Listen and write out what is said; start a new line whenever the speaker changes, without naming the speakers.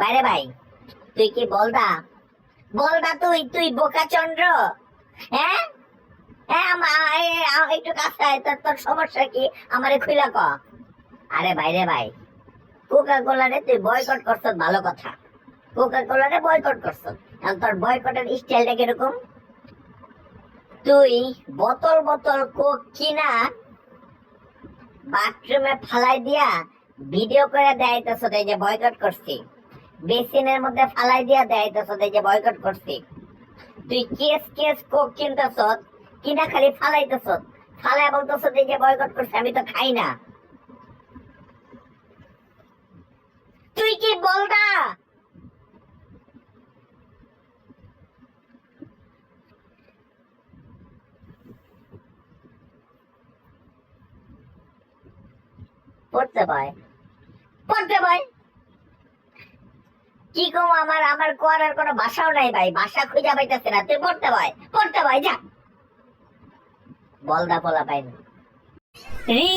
বাইরে ভাই, তুই কি বলদা? বলদা তুই তুই বোকা চন্দ্র? হ্যাঁ? হ্যাঁ একটু তোর তোর সমস্যা কি? আমারে ক। আরে বাইরে ভাই কোকা কোলারে তুই বয়কট করছ, ভালো কথা। কোকা কোলারে বয়কট করছ। এখন তোর বয়কটের স্টাইলটা কীরকম? তুই বোতল বোতল কোক কিনা বাথরুমে ফালাই দিয়া ভিডিও করে দেয়াইতেছ এই যে বয়কট করছি। বেসিনের মধ্যে ফালাই দিয়া দেয়াইতেছ এই যে বয়কট করছি। তুই কেস কেস কোক কিনতেছ, কিনা খালি ফালাইতেছ। ফালাই বলতেছ যে বয়কট করছি, আমি তো খাই না। তুই কি বলদা? পড়তে পায়। পড়তে পায়? কি কম আমার আমার করার কোনো বাসাও নাই ভাই। বাসা খুঁজা পাইতেছে না। তুই পড়তে ভাই পড়তে ভাই, যা। বলদা পোলা পাইনি। রি